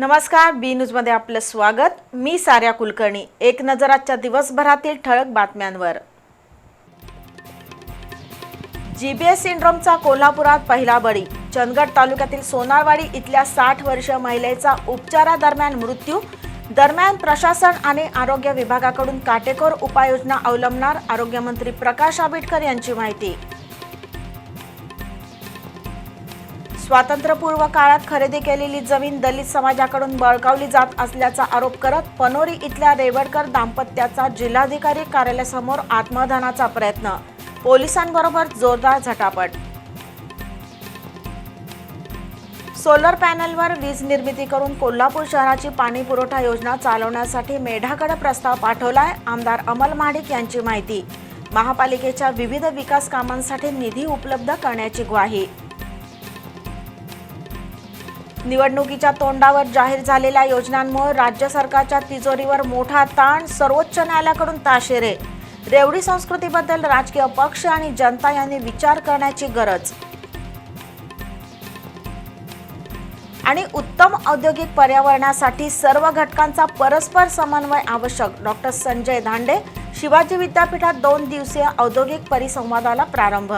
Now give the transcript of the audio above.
नमस्कार बी न्यूजमध्ये आपलं स्वागत. मी साऱ्या कुलकर्णी. एक नजर आजच्या दिवसभरातील ठळक बातम्यांवर. जीबीएस सिंड्रोमचा कोल्हापुरात पहिला बळी. चंदगड तालुक्यातील सोनारवाडी इथल्या साठ वर्षीय महिलेचा उपचारादरम्यान मृत्यू. दरम्यान प्रशासन आणि आरोग्य विभागाकडून काटेकोर उपाययोजना अवलंबणार आरोग्यमंत्री प्रकाश आंबेडकर यांची माहिती. स्वातंत्र्यपूर्व काळात खरेदी केलेली जमीन दलित समाजाकडून बळकावली जात असल्याचा आरोप करत पनोरी इथल्या रेवडकर दाम्पत्याचा जिल्हाधिकारी कार्यालयासमोर आत्मदानाचा प्रयत्न. पोलिसांबरोबर जोरदार झटापट. सोलर पॅनलवर वीज निर्मिती करून कोल्हापूर शहराची पाणी पुरवठा योजना चालवण्यासाठी मेढाकडे प्रस्ताव पाठवलाय आमदार अमल महाडिक यांची माहिती. महापालिकेच्या विविध विकास कामांसाठी निधी उपलब्ध करण्याची ग्वाही. निवडणुकीच्या तोंडावर जाहीर झालेल्या योजनांमुळे राज्य सरकारच्या तिजोरीवर मोठा ताण सर्वोच्च न्यायालयाकडून ताशेरे. रेवडी संस्कृतीबद्दल राजकीय पक्ष आणि जनता यांनी विचार करण्याची गरज. आणि उत्तम औद्योगिक पर्यावरणासाठी सर्व घटकांचा परस्पर समन्वय आवश्यक. डॉक्टर संजय धांडे शिवाजी विद्यापीठात दोन दिवसीय औद्योगिक परिसंवादाला प्रारंभ.